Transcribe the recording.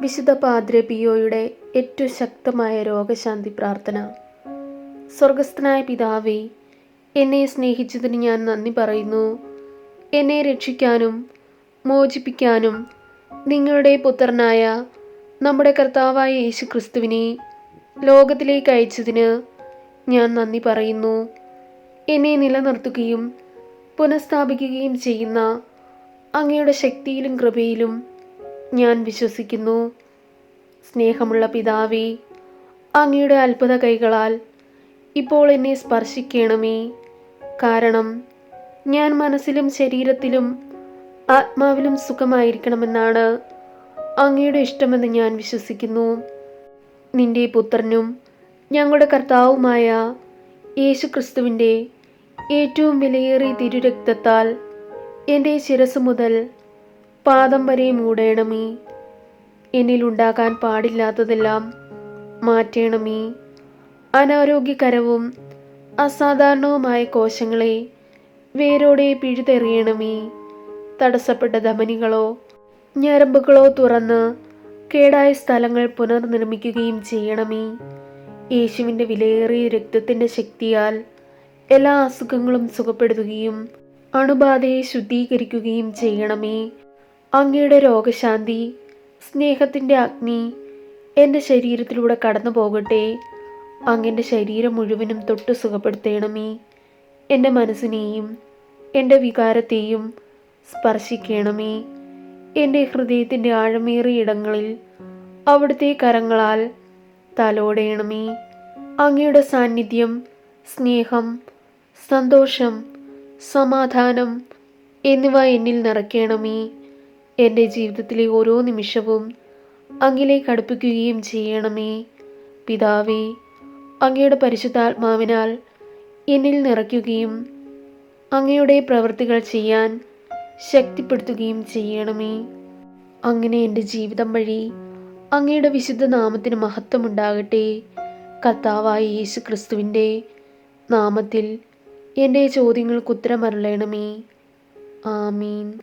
വിശുദ്ധ പാദ്രെ പിയോയുടെ ഏറ്റവും ശക്തമായ രോഗശാന്തി പ്രാർത്ഥന. സ്വർഗസ്ഥനായ പിതാവേ എന്നെ സ്നേഹിച്ചതിന് ഞാൻ നന്ദി പറയുന്നു. എന്നെ രക്ഷിക്കാനും മോചിപ്പിക്കാനും നിങ്ങളുടെ പുത്രനായ നമ്മുടെ കർത്താവായ യേശു ക്രിസ്തുവിനെ ലോകത്തിലേക്ക് അയച്ചതിന് ഞാൻ നന്ദി പറയുന്നു. എന്നെ നിലനിർത്തുകയും പുനഃസ്ഥാപിക്കുകയും ചെയ്യുന്ന അങ്ങയുടെ ശക്തിയിലും കൃപയിലും ഞാൻ വിശ്വസിക്കുന്നു. സ്നേഹമുള്ള പിതാവേ അങ്ങയുടെ അത്ഭുത കൈകളാൽ ഇപ്പോൾ എന്നെ സ്പർശിക്കണമേ. കാരണം ഞാൻ മനസ്സിലും ശരീരത്തിലും ആത്മാവിലും സുഖമായിരിക്കണമെന്നാണ് അങ്ങയുടെ ഇഷ്ടമെന്ന് ഞാൻ വിശ്വസിക്കുന്നു. നിന്റെ പുത്രനും ഞങ്ങളുടെ കർത്താവുമായ യേശു ക്രിസ്തുവിന്റെ ഏറ്റവും വിലയേറിയ തിരുരക്തത്താൽ എന്റെ ശിരസ് മുതൽ പാദം വരെ മൂടേണമേ. എന്നിലുണ്ടാകാൻ പാടില്ലാത്തതെല്ലാം മാറ്റേണമേ. അനാരോഗ്യകരവും അസാധാരണവുമായ കോശങ്ങളെ വേരോടെ പിഴുതെറിയണമേ. തടസ്സപ്പെട്ട ധമനികളോ ഞരമ്പുകളോ തുറന്ന് കേടായ സ്ഥലങ്ങൾ പുനർനിർമ്മിക്കുകയും ചെയ്യണമേ. യേശുവിന്റെ വിലയേറിയ രക്തത്തിന്റെ ശക്തിയാൽ എല്ലാ അസുഖങ്ങളും സുഖപ്പെടുത്തുകയും അണുബാധയെ ശുദ്ധീകരിക്കുകയും ചെയ്യണമേ. അങ്ങയുടെ രോഗശാന്തി സ്നേഹത്തിന്റെ അഗ്നി എന്റെ ശരീരത്തിലൂടെ കടന്നു പോകട്ടെ. അങ്ങന്റെ ശരീരം മുഴുവനും തൊട്ട് സുഖപ്പെടുത്തണമേ. എന്റെ മനസ്സിനെയും എന്റെ വികാരത്തെയും സ്പർശിക്കണമേ. എന്റെ ഹൃദയത്തിന്റെ ആഴമേറിയ ഇടങ്ങളിൽ അവിടുത്തെ കരങ്ങളാൽ തലോടയണമേ അങ്ങയുടെ സാന്നിധ്യം സ്നേഹം സന്തോഷം സമാധാനം എന്നിവ എന്നിൽ നിറയ്ക്കണമേ. എന്റെ ജീവിതത്തിലെ ഓരോ നിമിഷവും അങ്ങിലേക്ക് അടുപ്പിക്കുകയും ചെയ്യണമേ. പിതാവേ അങ്ങയുടെ പരിശുദ്ധാത്മാവിനാൽ എന്നിൽ നിറയ്ക്കുകയും അങ്ങയുടെ പ്രവൃത്തികൾ ചെയ്യാൻ ശക്തിപ്പെടുത്തുകയും ചെയ്യണമേ. അങ്ങനെ എന്റെ ജീവിതം വഴി അങ്ങയുടെ വിശുദ്ധ നാമത്തിന് മഹത്വമുണ്ടാകട്ടെ. കർത്താവായ യേശു ക്രിസ്തുവിന്റെ നാമത്തിൽ എന്റെ ചോദ്യങ്ങൾക്ക് ഉത്തരമരളയണമേ ആമീൻ.